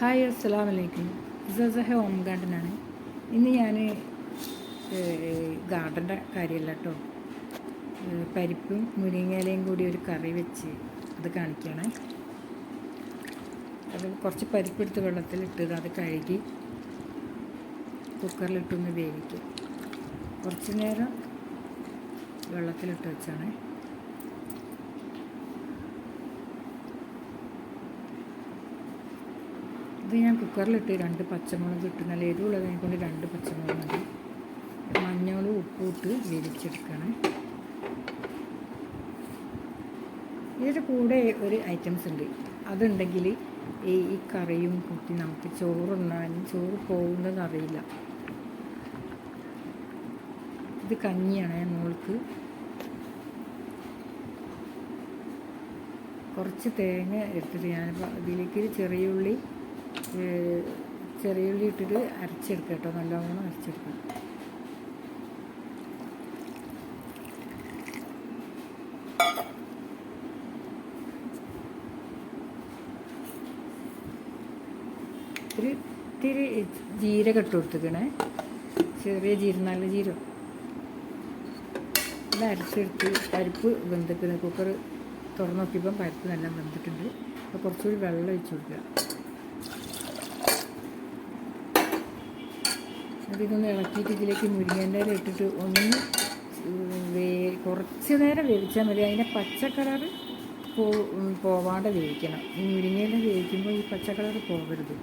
Hi അസ്സലാം വലൈക്കും ഇസസഹ home ഗാർഡനാണ്. ഇന്ന് ഞാൻ ഗാർഡന്റെ കാര്യമല്ല കേട്ടോ പരിപ്പും മുരിങ്ങയിലയും കൂടി ഒരു കറി വെച്ച് അത് കാണിക്കുകയാണ് അത് കുറച്ച് പരിപ്പെടുത്ത് വെള്ളത്തിലിട്ട് അത് കഴുകി കുക്കറിലിട്ടൊന്ന് വേവിക്കും. കുറച്ച് നേരം വെള്ളത്തിലിട്ട് വെച്ചാണ്. ഇത് ഞാൻ കുക്കറിലിട്ട് രണ്ട് പച്ചമുളക് ഇട്ട് നല്ല എരിവുള്ളതിനെ കൊണ്ട് രണ്ട് പച്ചമുളക് മതി. മഞ്ഞളും ഉപ്പും ഇട്ട് വേവിച്ചെടുക്കണം. ഇതിന്റെ കൂടെ ഒരു ഐറ്റംസ് ഉണ്ട്. അതുണ്ടെങ്കിൽ ഈ കറിയും കൂട്ടി നമുക്ക് ചോറുണ്ണാനും ചോറ് പോകുന്നത് അറിയില്ല. ഇത് കഞ്ഞിയാണ് മോൾക്ക്. കുറച്ച് തേങ്ങ എടുത്തിട്ട് ഞാൻ ചെറിയ ഉള്ളി ചെറിയ ഉള്ളി ഇട്ടിട്ട് അരച്ചെടുക്കുക കേട്ടോ. നല്ലവണ്ണം അരച്ചെടുക്കണം ഒരു ഇത്തിരി ജീരകം ഇട്ട് കൊടുത്തേക്കണേ ചെറിയ ജീരം നല്ല ജീരം ഇത് അരച്ചെടുത്ത് പരിപ്പ് വെന്തിക്കുന്നത് കുക്കർ തുറന്നു നോക്കിയപ്പം പരിപ്പ് നല്ല വെന്തിട്ടുണ്ട്. അപ്പോൾ കുറച്ചുകൂടി വെള്ളം ഒഴിച്ചു കൊടുക്കുക. അതിതൊന്ന് ഇളക്കിയിട്ട് ഇതിലേക്ക് മുരിങ്ങേന്റെ ഇല ഇട്ടിട്ട് ഒന്ന് വേ കുറച്ച് നേരം വേവിച്ചാൽ മതി. അതിന്റെ പച്ചക്കളർ കളർ പോ പോവാണ്ട് വേവിക്കണം. ഈ മുരിങ്ങയില വേവിക്കുമ്പോൾ ഈ പച്ചക്കളർ പോകരുത്.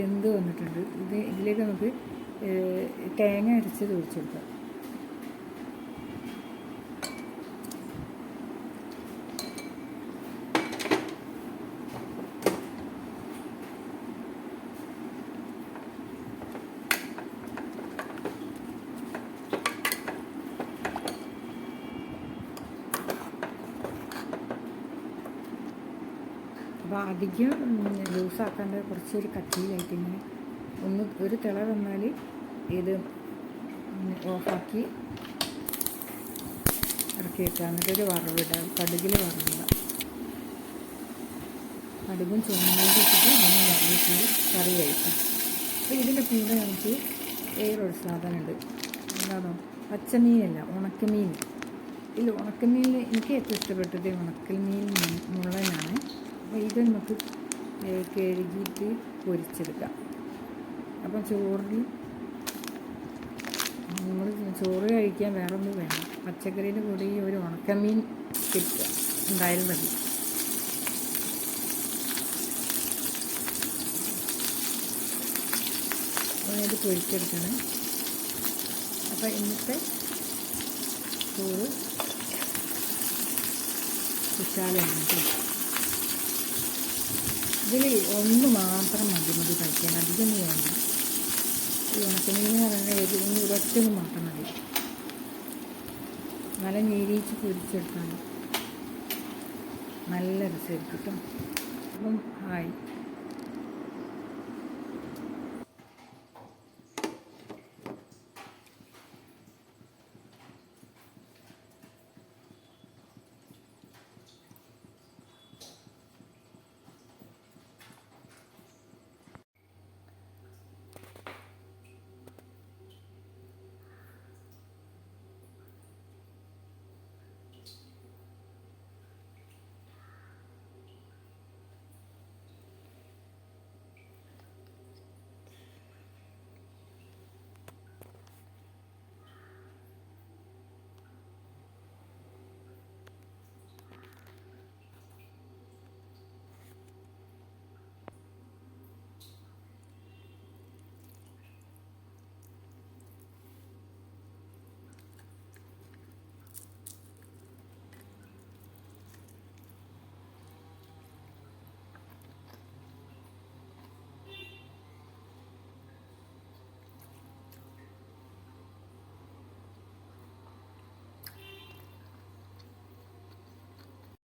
വെന്ത് വന്നിട്ടുണ്ട്. ഇത് ഇതിലേക്ക് നമുക്ക് തേങ്ങ അരച്ചത് ഒഴിച്ചെടുക്കാം അപ്പോൾ അധികം ലൂസാക്കാണ്ട് കുറച്ചൊരു കട്ടിയിലായിട്ട് ഇങ്ങനെ ഒന്ന് ഒരു തിള വന്നാൽ ഇത് ഓഫാക്കി ഇറക്കി വെക്കുക. എന്നിട്ടൊരു വറവിടുക. കടുകിൽ വറവിടുക. കടുകും ചുമന്നുകൊണ്ട് വെച്ചിട്ട് ഒന്ന് വറവിട്ട് കറി കഴിക്കാം. അപ്പോൾ ഇതിന്റെ കൂടെ നമുക്ക് വേറൊരു സാധനമുണ്ട് എന്താണോ? പച്ചമീനല്ല ഉണക്കമീൻ. ഇല്ല ഉണക്കമീനിൽ എനിക്ക് ഏറ്റവും ഇഷ്ടപ്പെട്ടത് ഉണക്കമീൻ മുള്ളനാണ്. അപ്പോൾ ഇത് നമുക്ക് കഴുകിയിട്ട് പൊരിച്ചെടുക്കാം. അപ്പം ചോറിൽ നമ്മൾ ചോറ് കഴിക്കാൻ വേറെ ഒന്നും വേണം പച്ചക്കറിയിൽ കൂടെ ഒരു ഉണക്കമീൻ കിട്ടുക ഉണ്ടായാലും മതി. അതായത് പൊരിച്ചെടുക്കണം. അപ്പോൾ ഇന്നത്തെ ചോറ് കുശാലാണ് കേട്ടോ ഇതിൽ ഒന്ന് മാത്രം മതി മതി കഴിക്കാൻ. അധികം വേണ്ട. ഈ ഉണക്കമീനെന്ന് പറയുന്നത് ഒരു ഒരൊറ്റൊന്ന് മാത്രം മതി. നല്ല നീരീച്ച് പൊരിച്ചെടുത്താൽ നല്ല രസമായിരിക്കും അപ്പം ഹായ്.